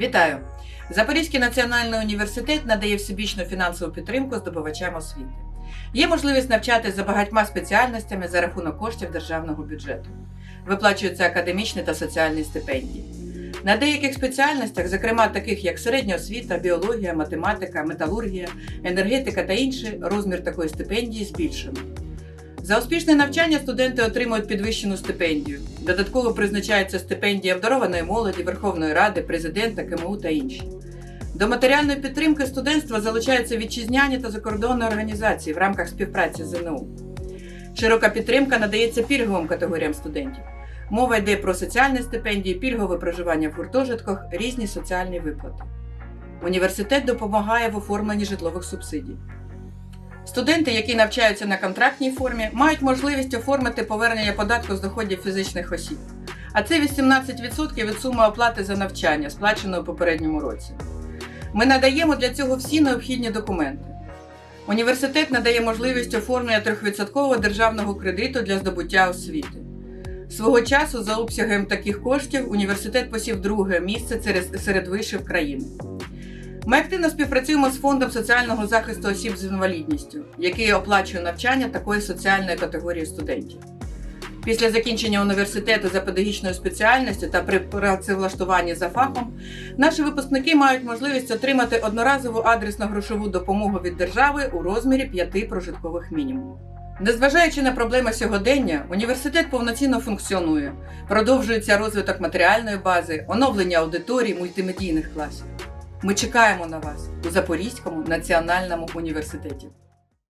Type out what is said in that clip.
Вітаю! Запорізький національний університет надає всебічну фінансову підтримку здобувачам освіти. Є можливість навчатися за багатьма спеціальностями за рахунок коштів державного бюджету. Виплачуються академічні та соціальні стипендії. На деяких спеціальностях, зокрема таких як середня освіта, біологія, математика, металургія, енергетика та інші, розмір такої стипендії збільшено. За успішне навчання студенти отримують підвищену стипендію. Додатково призначається стипендія обдарованої молоді, Верховної Ради, президента, КМУ та інші. До матеріальної підтримки студентства залучаються вітчизняні та закордонні організації в рамках співпраці з ЗНУ. Широка підтримка надається пільговим категоріям студентів. Мова йде про соціальні стипендії, пільгове проживання в гуртожитках, різні соціальні виплати. Університет допомагає в оформленні житлових субсидій. Студенти, які навчаються на контрактній формі, мають можливість оформити повернення податку з доходів фізичних осіб. А це 18% від суми оплати за навчання, сплаченої у попередньому році. Ми надаємо для цього всі необхідні документи. Університет надає можливість оформлення 3% державного кредиту для здобуття освіти. Свого часу за обсягом таких коштів університет посів друге місце серед вишів країни. Ми активно співпрацюємо з фондом соціального захисту осіб з інвалідністю, який оплачує навчання такої соціальної категорії студентів. Після закінчення університету за педагогічною спеціальністю та при працевлаштуванні за фахом наші випускники мають можливість отримати одноразову адресну грошову допомогу від держави у розмірі п'яти прожиткових мінімумів. Незважаючи на проблеми сьогодення, університет повноцінно функціонує, продовжується розвиток матеріальної бази, оновлення аудиторій, мультимедійних класів. Ми чекаємо на вас у Запорізькому національному університеті.